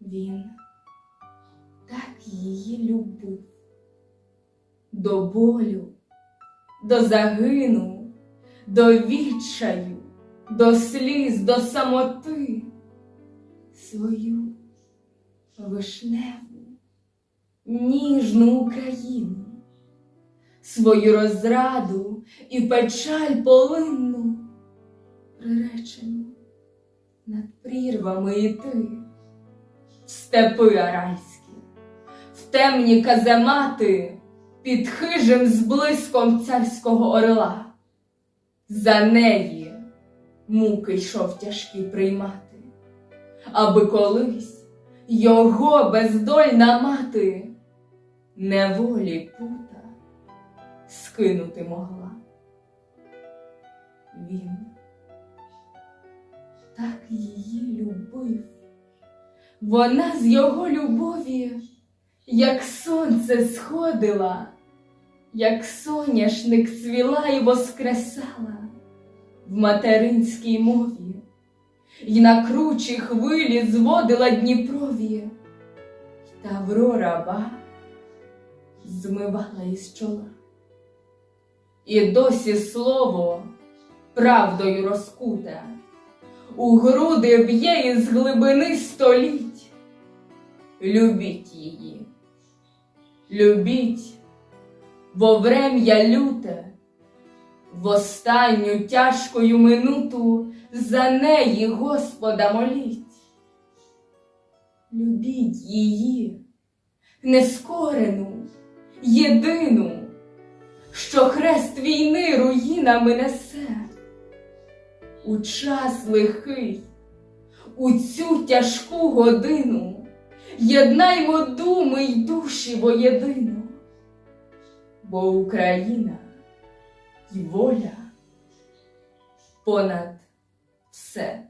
Він так її любив. До болю, до загину, до відчаю, до сліз, до самоти свою вишневу, ніжну Україну, свою розраду і печаль полинну, приречену над прірвами іти, в степи арайські, в темні каземати, під хижим зблиском царського орла. За неї муки йшов тяжкі приймати, аби колись його бездольна мати неволі пута скинути могла. Він так її любив. Вона з його любові, як сонце сходила, як соняшник цвіла і воскресала в материнській мові, й на кручі хвилі зводила Дніпрові, й Таврора ба змивала із чола. І досі слово правдою розкуте, у груди б'є із глибини століть. Любіть її, любіть, бо врем'я люте, в останню тяжкою минуту за неї Господа моліть. Любіть її, нескорену, єдину, що хрест війни руїнами несе. У час лихий, у цю тяжку годину єднаймо думи й душі воєдину, бо Україна і воля понад все.